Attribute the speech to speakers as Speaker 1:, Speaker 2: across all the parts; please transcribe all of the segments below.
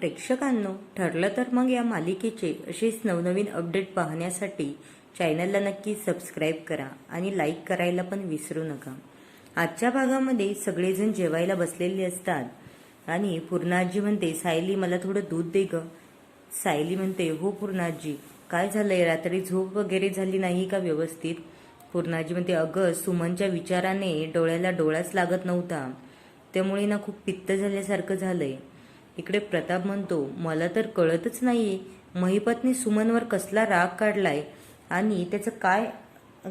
Speaker 1: प्रेक्षकांनो ठरलं तर मग या मालिकेचे असेच नवनवीन अपडेट पाहण्यासाठी चॅनलला नक्की सबस्क्राईब करा आणि लाईक करायला पण विसरू नका. आजच्या भागामध्ये सगळेजण जेवायला बसलेले असतात आणि पूर्णाजी म्हणते सायली मला थोडं दूध दे ग. सायली म्हणते हो पूर्णाजी काय झालंय? रात्री झोप वगैरे झाली नाही का व्यवस्थित? पूर्णाजी म्हणते अगं सुमनच्या विचाराने डोळ्याला डोळाच लागत नव्हता. त्यामुळे ना खूप पित्त झाल्यासारखं झालंय. इकडे प्रताप म्हणतो मला तर कळतच नाहीये. महिपतने सुमनवर कसला राग काढलाय? आणि त्याचं काय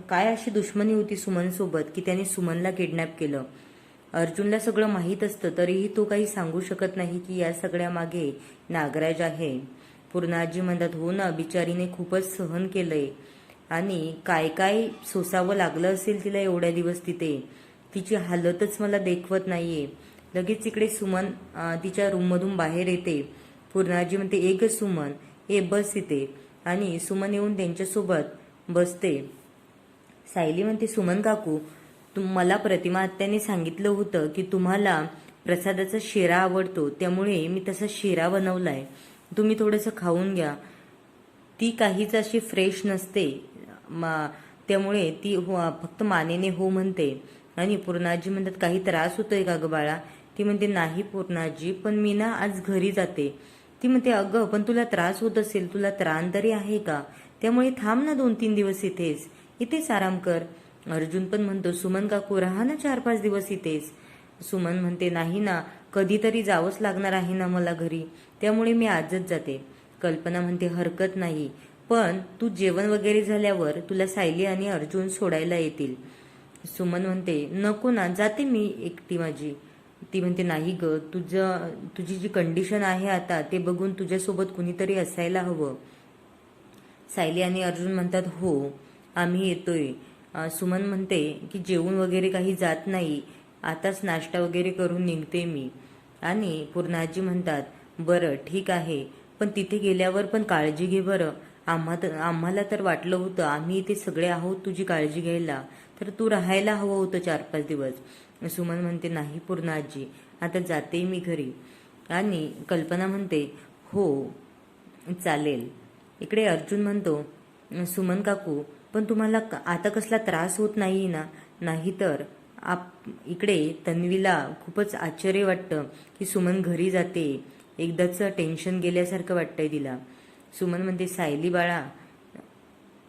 Speaker 1: काय अशी दुश्मनी होती सुमनसोबत की त्याने सुमनला किडनॅप केलं? अर्जुनला सगळं माहीत असतं तरीही तो काही सांगू शकत नाही की या सगळ्या मागे नागराज आहे. पूर्णाजी म्हणतात हो ना बिचारीने खूपच सहन केलंय. आणि काय काय सोसावं लागलं असेल तिला एवढ्या दिवस तिथे? तिची हालतच मला देखवत नाहीये. लगेच इकडे सुमन तिच्या रूममधून बाहेर येते. पूर्णाजी म्हणते एक सुमन ए बस इथे. आणि सुमन येऊन त्यांच्यासोबत बसते. सायली म्हणते सुमन काकू तुम मला प्रतिमा आत्याने सांगितलं होतं की तुम्हाला प्रसादाचा शिरा आवडतो. त्यामुळे मी तसा शिरा बनवलाय. तुम्ही थोडंसं खाऊन घ्या. ती काहीच अशी फ्रेश नसते. मा त्यामुळे ती हो फक्त मानेने हो म्हणते. आणि पूर्णाजी म्हणतात काही त्रास होतोय का ग बाळा? ती म्हणते नाही पूर्णाजी पण मी ना आज घरी जाते. ती म्हणते अगं पण तुला त्रास होत असेल तुला त्राण तरी आहे का? त्यामुळे थांब ना दोन तीन दिवस इथेच. इथेच आराम कर. अर्जुन पण म्हणतो सुमन काकू राहा ना चार पाच दिवस इथेच. सुमन म्हणते नाही ना कधीतरी जावंच लागणार आहे ना मला घरी. त्यामुळे मी आजच जाते. कल्पना म्हणते हरकत नाही. पण तू जेवण वगैरे झाल्यावर तुला सायली आणि अर्जुन सोडायला येतील. सुमन म्हणते नको ना जाते मी एकटी माझी. ती म्हणते नाही ग तुझं तुझी जी कंडिशन आहे आता ते बघून तुझ्यासोबत कुणीतरी असायला हवं. सायली आणि अर्जुन म्हणतात हो आम्ही येतोय. सुमन म्हणते की जेवण वगैरे काही जात नाही. आताच नाश्ता वगैरे करून निघते मी. आणि पूर्णाजी म्हणतात बरं ठीक आहे. पण तिथे गेल्यावर पण काळजी घे बरं. आम्हा आम्हाला तर वाटलं होतं आम्ही इथे सगळे आहोत तुझी काळजी घ्यायला. तर तू राहायला हवं होतं चार पाच दिवस सुमन म्हणते नाही पूर्ण आजी. आता जाते मी घरी. आणि कल्पना म्हणते हो चालेल. इकडे अर्जुन म्हणतो सुमन काकू पण तुम्हाला क- आता कसला त्रास होत नाही ना? नाहीतर आप इकडे तन्वीला खूपच आश्चर्य वाटतं की सुमन घरी जाते. एकदाच टेन्शन गेल्यासारखं वाटतंय तिला. सुमन म्हणते सायली बाळा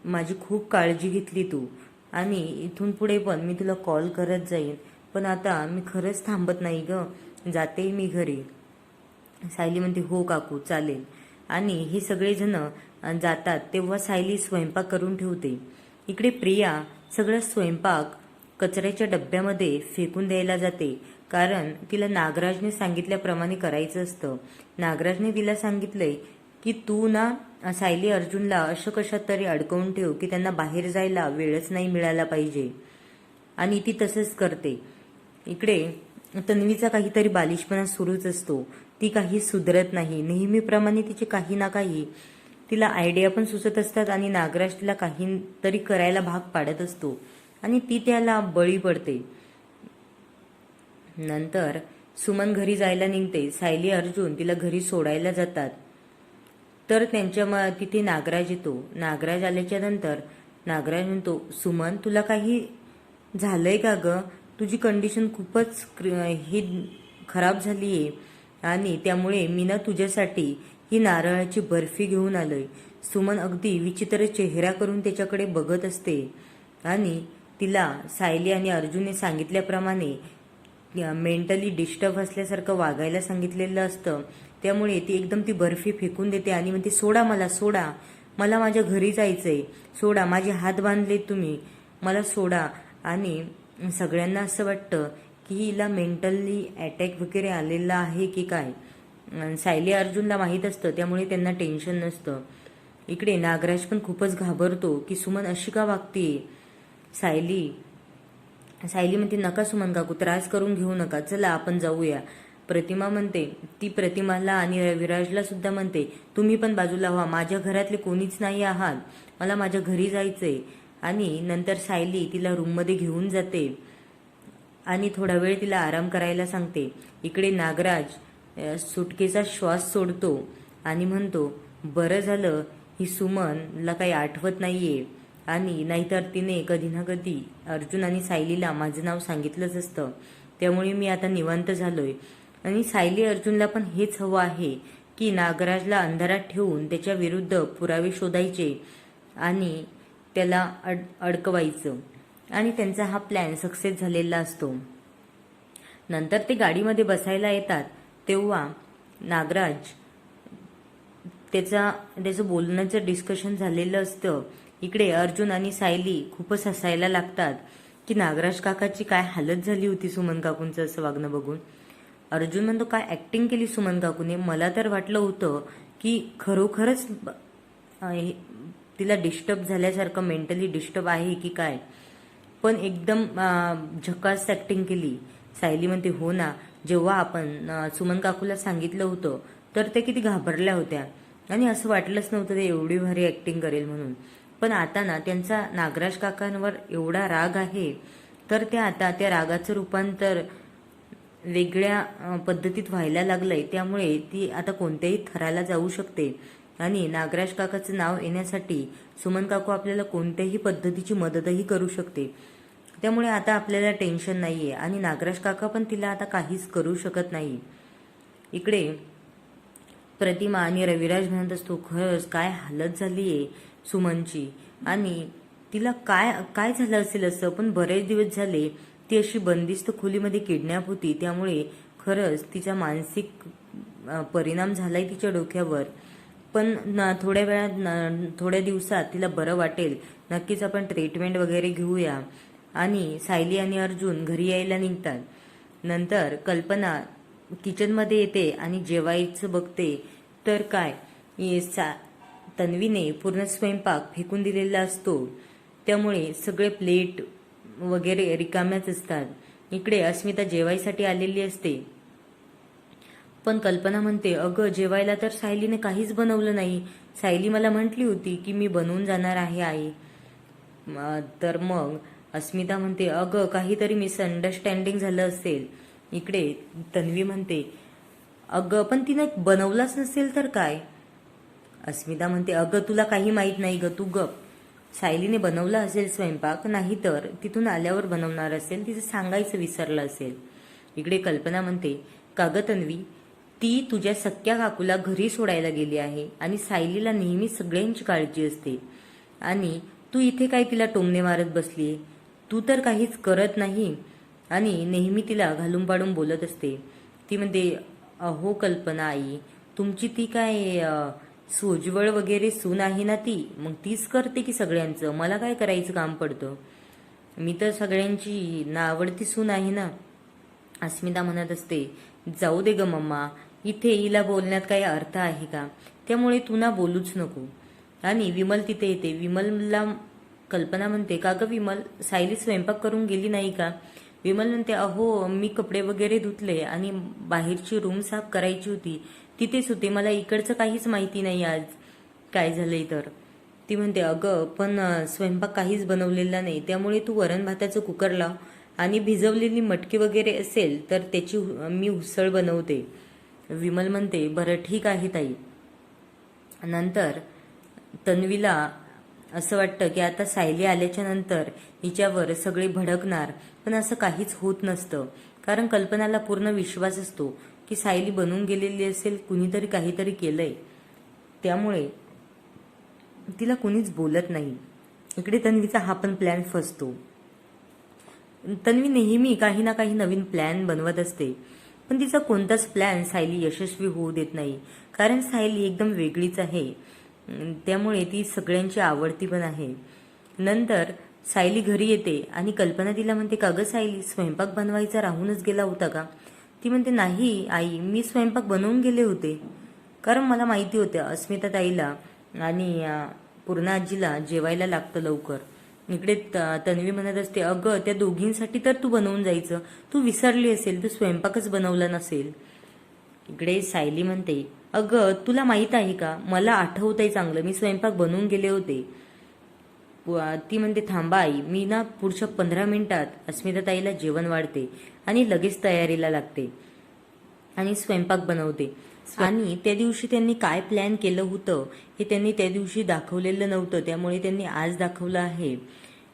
Speaker 1: माझी खूप काळजी घेतली तू. आणि इथून पुढे पण मी तुला कॉल करत जाईन. पण आता मी खरंच थांबत नाही ग. जाते मी घरी. सायली म्हणते हो काकू चालेल. आणि हे सगळेजण जातात तेव्हा सायली स्वयंपाक करून ठेवते. इकडे प्रिया सगळं स्वयंपाक कचऱ्याच्या डब्यामध्ये फेकून द्यायला जाते. कारण तिला नागराजने सांगितल्याप्रमाणे करायचं असतं. नागराजने तिला सांगितलंय की तू ना सायली अर्जुनला अशा कशात तरी अडकवून ठेव की त्यांना बाहेर जायला वेळच नाही मिळाला पाहिजे. आणि ती तसंच करते. इकडे तन्वीचा काहीतरी बालिशपणा सुरूच असतो. ती काही सुधरत नाही. नेहमीप्रमाणे तिचे काही ना काही तिला आयडिया पण सुचत असतात आणि नागराज तिला काहीतरी करायला भाग पाडत असतो. आणि ती त्याला बळी पडते. नंतर सुमन घरी जायला निघते. सायली अर्जुन तिला घरी सोडायला जातात. तर त्यांच्या म तिथे नागराज येतो. नागराज आल्याच्यानंतर नागराज म्हणतो सुमन तुला काही झालंय का ग? तुझी कंडिशन खूपच क्र- ही खराब झाली आहे आणि त्यामुळे मी ना तुझ्यासाठी ही नारळाची बर्फी घेऊन आलोय. सुमन अगदी विचित्र चेहरा करून त्याच्याकडे बघत असते. आणि तिला सायली आणि अर्जुनने सांगितल्याप्रमाणे मेंटली डिस्टर्ब असल्यासारखं वागायला सांगितलेलं असतं. त्यामुळे ती एकदम ती बर्फी फेकून देते आणि म्हणते सोडा मला सोडा. मला माझ्या घरी जायचं आहे सोडा माझे हात बांधले तुम्ही. मला सोडा. आणि सगळ्यांना असं वाटतं की हिला मेंटली अटॅक वगैरे आलेला आहे की काय? सायली अर्जुनला माहीत असतं त्यामुळे त्यांना टेन्शन नसतं. इकडे नागराज पण खूपच घाबरतो की सुमन अशी का वागते सायली सायली म्हणते नका सुमन काकू त्रास करून घेऊ नका चला आपण जाऊया. प्रतिमा म्हणते ती प्रतिमाला आणि रविराजला सुद्धा म्हणते तुम्ही पण बाजूला व्हा माझ्या घरातले कोणीच नाही आहात मला माझ्या घरी जायचंय. आणि नंतर सायली तिला रूममध्ये घेऊन जाते. आणि थोडा वेळ तिला आराम करायला सांगते. इकडे नागराज सुटकेचा श्वास सोडतो आणि म्हणतो बरं झालं ही सुमनला काही आठवत नाहीये. आणि नाहीतर तिने कधी ना कधी अर्जुन आणि सायलीला माझं नाव सांगितलंच असतं. त्यामुळे मी आता निवांत झालोय. आणि सायली अर्जुनला पण हेच हवं आहे की नागराजला अंधारात ठेवून त्याच्या विरुद्ध पुरावे शोधायचे आणि त्याला अड अडकवायचं. आणि त्यांचा हा प्लॅन सक्सेस झालेला असतो. नंतर ते गाडीमध्ये बसायला येतात तेव्हा नागराज त्याचा त्याचं बोलण्याचं डिस्कशन झालेलं असतं. इकडे अर्जुन आणि सायली खूपच हसायला लागतात की नागराज काकाची काय हालत झाली होती सुमन काकूंचं असं वागणं बघून. अर्जुन म्हणतो काय ऍक्टिंग केली सुमन काकूने? मला तर वाटलं होतं की खरोखरच हे- तिला डिस्टर्ब झाल्यासारखं मेंटली डिस्टर्ब आहे की काय? पण एकदम झकास ऍक्टिंग केली. सायली म्हणते हो ना जेव्हा आपण सुमन काकूला सांगितलं होतं तर ते किती घाबरल्या होत्या. आणि असं वाटलंच नव्हतं ते एवढी भारी ऍक्टिंग करेल म्हणून. पण आता ना त्यांचा नागराज काकांवर एवढा राग आहे तर ते आता त्या रागाचं रूपांतर वेगळ्या पद्धतीत व्हायला लागलंय. त्यामुळे ती आता कोणत्याही थराला जाऊ शकते. आणि नागराज काकाचं नाव येण्यासाठी सुमन काकू आपल्याला कोणत्याही पद्धतीची मदतही करू शकते. त्यामुळे आता आपल्याला टेन्शन नाही आहे आणि नागराज काका पण तिला आता काहीच करू शकत नाही. इकडे प्रतिमा आणि रविराज म्हणत असतो खरंच काय हालत झाली आहे सुमनची. आणि तिला काय काय झालं असेल असं पण बरेच दिवस झाले ती अशी बंदिस्त खोलीमध्ये किडनॅप होती. त्यामुळे खरंच तिचा मानसिक परिणाम झालाय तिच्या डोक्यावर. पण न- थोड्या वेळात न- थोड्या दिवसात तिला बरं वाटेल. नक्कीच आपण ट्रीटमेंट वगैरे घेऊया. आणि सायली आणि अर्जुन घरी यायला निघतात. नंतर कल्पना किचनमध्ये येते आणि जेवायचं बघते. तर काय? सा तन्वीने पूर्ण स्वयंपाक फेकून दिलेला असतो. त्यामुळे सगळे प्लेट वगैरे रिकाम्याच असतात. इकडे अस्मिता जेवायसाठी आलेली असते. पण कल्पना म्हणते अगं जेवायला तर सायलीने काहीच बनवलं नाही. सायली मला म्हटली होती की मी बनवून जाणार आहे आई. तर मग अस्मिता म्हणते अगं काहीतरी मिसअंडरस्टँडिंग झालं असेल. इकडे तन्वी म्हणते अगं पण तिने बनवलाच नसेल तर काय? अस्मिता म्हणते अगं तुला काही माहीत नाही ग तू गप. सायलीने बनवला असेल स्वयंपाक नाही तर तिथून आल्यावर बनवणार असेल तिचं सांगायचं विसरलं असेल. इकडे कल्पना म्हणते काग तन्वी ती तुझ्या सख्या काकूला घरी सोडायला गेली आहे आणि सायलीला नेहमी सगळ्यांची काळजी असते. आणि तू इथे काय तिला टोमणे मारत बसलीये? तू तर काहीच करत नाही. आणि नेहमी तिला घालून पाडून बोलत असते. ती म्हणते अहो कल्पना आई तुमची ती काय सोजवळ वगैरे सून आहे ना ती मग तीच करते की सगळ्यांचं? मला काय करायचं काम पडतं? मी तर सगळ्यांची ना आवडती सून आहे ना. अस्मिता म्हणत असते जाऊ दे ग मम्मा इथे हिला बोलण्यात काही अर्थ आहे का? त्यामुळे तू ना बोलूच नको. आणि विमल तिथे येते. विमलला कल्पना म्हणते का ग विमल सायली स्वयंपाक करून गेली नाही का? विमल म्हणते अहो मी कपडे वगैरे धुतले आणि बाहेरची रूम साफ करायची होती. तिथेच होते मला इकडचं काहीच माहिती नाही आज. काय झालंय तर. ती म्हणते अगं पण स्वयंपाक काहीच बनवलेला नाही. त्यामुळे तू वरण भाताचं कुकर लाव. आणि भिजवलेली मटकी वगैरे असेल तर त्याची हु- मी उसळ बनवते. विमल म्हणते बरं ठीक आहे ताई. नंतर तन्वीला असं वाटतं की आता सायली आल्याच्यानंतर हिच्यावर सगळे भडकणार. पण असं काहीच होत नसतं. कारण कल्पनाला पूर्ण विश्वास असतो. की सायली बनून गेलेली असेल कुणीतरी काहीतरी केलंय. त्यामुळे तिला कुणीच बोलत नाही. इकडे तन्वीचा हा पण प्लॅन फसतो. तन्वी नेहमी काही ना काही नवीन प्लॅन बनवत असते. पण तिचा कोणताच प्लॅन सायली यशस्वी होऊ देत नाही. कारण सायली एकदम वेगळीच आहे. त्यामुळे ती सगळ्यांची आवडती पण आहे. नंतर सायली घरी येते आणि कल्पना तिला म्हणते का गं सायली स्वयंपाक बनवायचा राहूनच गेला होता का? ती म्हणते नाही आई मी स्वयंपाक बनवून गेले होते. कारण मला माहिती होतं अस्मिता ताईला आणि पूर्ण पूर्णा आजीला जेवायला लागतं लवकर. इकडे त- तन्वी म्हणत असते अगं त्या दोघींसाठी तर तू बनवून जायचं. तू विसरली असेल तू स्वयंपाकच बनवला नसेल. इकडे सायली म्हणते अगं तुला माहीत आहे का? मला आठवतंय चांगलं. मी स्वयंपाक बनवून गेले होते. ती म्हणते थांबा आई मी ना पुढच्या पंधरा मिनिटात अस्मिता ताईला जेवण वाढते आणि लगेच तयारीला लागते आणि स्वयंपाक बनवते. आणि त्या दिवशी त्यांनी काय प्लॅन केलं होतं हे त्यांनी त्या दिवशी दाखवलेलं नव्हतं. त्यामुळे त्यांनी आज दाखवलं आहे.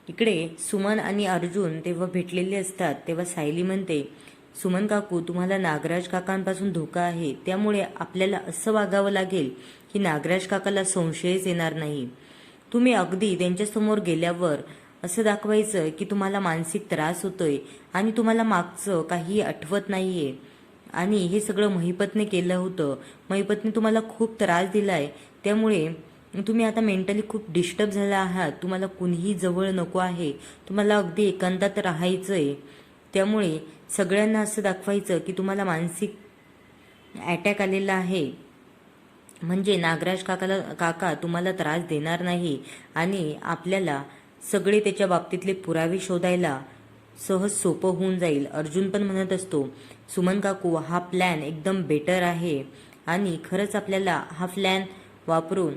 Speaker 1: इकडे सुमन आणि अर्जुन तेव्हा भेटलेले असतात. तेव्हा सायली म्हणते सुमन काकू तुम्हाला नागराज काकांपासून धोका आहे. त्यामुळे आपल्याला असं वागावं लागेल की नागराज काकाला संशयच येणार नाही. तुम्ही अगदी त्यांच्यासमोर गेल्यावर असं दाखवायचं की तुम्हाला मानसिक त्रास होतोय आणि तुम्हाला मागचं काही आठवत नाहीये. आणि हे सगळं महिपतने केलं होतं. महिपतने तुम्हाला खूप त्रास दिलाय. त्यामुळे तुम्ही आता मेंटली खूप डिस्टर्ब झाला आहात. तुम्हाला कुणीही जवळ नको आहे. तुम्हाला अगदी एकांतात राहायचंय. त्यामुळे सगळ्यांना असं दाखवायचं की तुम्हाला मानसिक अटॅक आलेला आहे. म्हणजे नागराज काकाला काका तुम्हाला त्रास देणार नाही आणि आपल्याला सगळे त्याच्या बाबतीतले पुरावे शोधायला सहज सोपं होऊन जाईल. अर्जुन पण म्हणत असतो सुमन काकू हा प्लॅन एकदम बेटर आहे आणि खरंच आपल्याला हा प्लॅन वापरून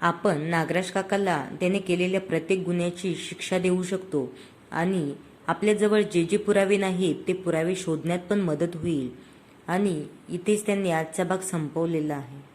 Speaker 1: आपण नागराज काकाला त्याने केलेल्या प्रत्येक गुन्ह्याची शिक्षा देऊ शकतो आणि आपल्याजवळ जे जे पुरावे नाहीत ते पुरावे शोधण्यात पण मदत होईल. आणि इथेच त्यांनी आजचा भाग संपवलेला आहे.